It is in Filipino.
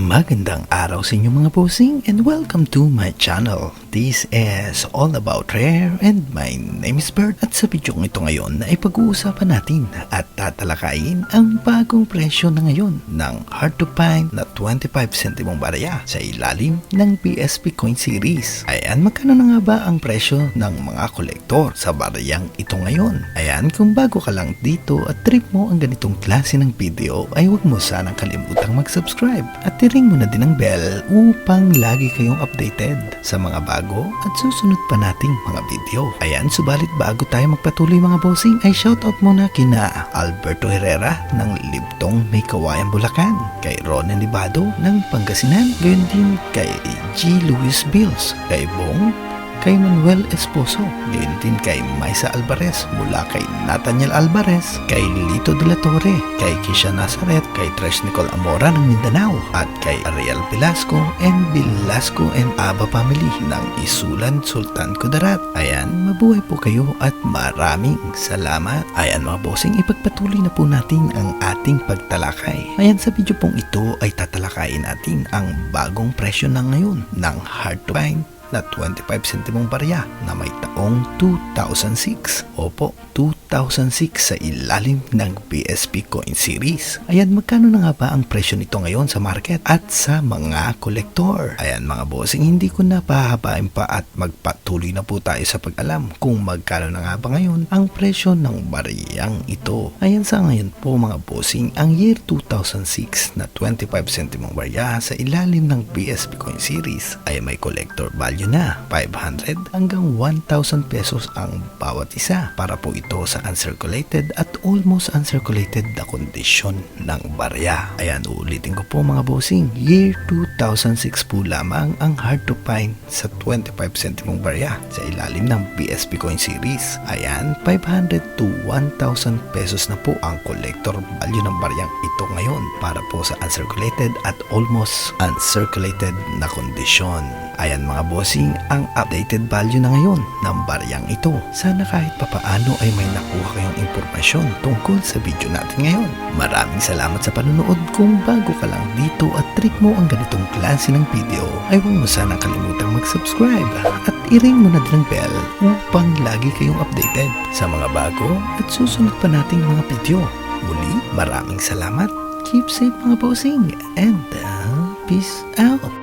Magandang araw sa inyo mga bossing and welcome to my channel. This is all about rare and my name is Bert at sa video ito ngayon ay pag-uusapan natin at tatalakayin ang bagong presyo na ngayon ng hard to find na 25 centimong barya sa ilalim ng PSP Coin Series. Ayan, magkano na nga ba ang presyo ng mga kolektor sa baryang ito ngayon? Ayan, kung bago ka lang dito at trip mo ang ganitong klase ng video ay huwag mo sanang kalimutang mag-subscribe at tiring mo na din ang bell upang lagi kayong updated sa mga bago at susunod pa nating mga video. Ayan, subalit bago tayo magpatuloy mga bossing ay shoutout muna kina Alberto Herrera ng Libtong May Kawayan Bulacan, kay Ronan Libado ng Pangasinan, gayon din kay G. Luis Bills, kay Bong kay Manuel Esposo, gayon din kay Maisa Alvarez mula kay Nathaniel Alvarez, kay Lito de la Torre, kay Kisha Nazaret, kay Tres Nicole Amora ng Mindanao, at kay Ariel Velasco and Velasco and Aba family ng Isulan Sultan Kudarat. Ayan, mabuhay po kayo at maraming salamat. Ayan mga bossing, ipagpatuloy na po natin ang ating pagtalakay. Ayan sa video pong ito ay tatalakayin natin ang bagong presyo na ngayon ng hard to find na 25 centimong barya na may taong 2006. Opo, 2006 sa ilalim ng PSP Coin Series. Ayan, magkano na nga ba ang presyo nito ngayon sa market at sa mga kolektor? Ayan mga bossing, hindi ko na pahabain pa at magpatuloy na po tayo sa pag-alam kung magkano na nga ba ngayon ang presyo ng bariyang ito. Ayan sa ngayon po mga bossing, ang year 2006 na 25 centimong barya sa ilalim ng PSP Coin Series ay may collector value na 500 hanggang 1,000 pesos ang bawat isa para po ito sa uncirculated at almost uncirculated na kondisyon ng barya. Ayan, ulitin ko po mga bossing. Year 2006 po lamang ang hard to find sa 25 centimong barya sa ilalim ng PSP Coin Series. Ayan, 500 to 1,000 pesos na po ang collector value ng baryang ito ngayon para po sa uncirculated at almost uncirculated na kondisyon. Ayan mga bossing, ang updated value na ngayon ng baryang ito. Sana kahit papaano ay may nakuha kayong impormasyon tungkol sa video natin ngayon. Maraming salamat sa panonood kung bago ka lang dito at trip mo ang ganitong klase ng video ay huwag mo sana kalimutang mag-subscribe at i-ring mo na din ang bell upang lagi kayong updated sa mga bago at susunod pa nating mga video. Maraming salamat. Keep safe mga bossing and uh, peace out.